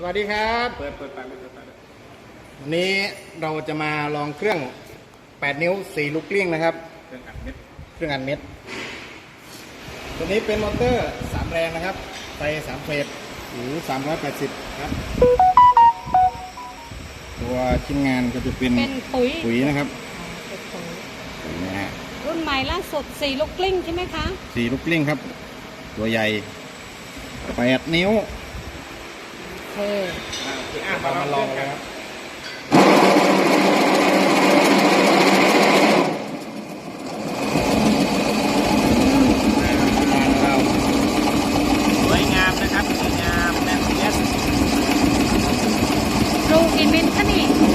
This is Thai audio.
สวัสดีครับ เปิดเปิดไปเปิดไปวันนี้เราจะมาลองเครื่อง 8 นิ้ว 4 ลูกกลิ้งนะครับ เครื่องอัดเม็ด เครื่องอัดเม็ด ตัวนี้เป็นมอเตอร์ 3 แรงนะครับไฟ3เฟสหรือ380 ครับ ตัวชิ้นงานก็จะเป็นเป็นปุ๋ยปุ๋ยนะครับเป็นปุ๋ยนี่นะฮะรุ่นใหม่ล่าสุดสี่ลูกกลิ้งใช่ไหมคะสี่ลูกกลิ้งครับ ตัวใหญ่ 8 นิ้วโอ เคอ่าคืออ่าเรามาลองกักันนครับเราสวยงามนะครับสวยงามแน่นเอียดรูกี่มิลคะนี่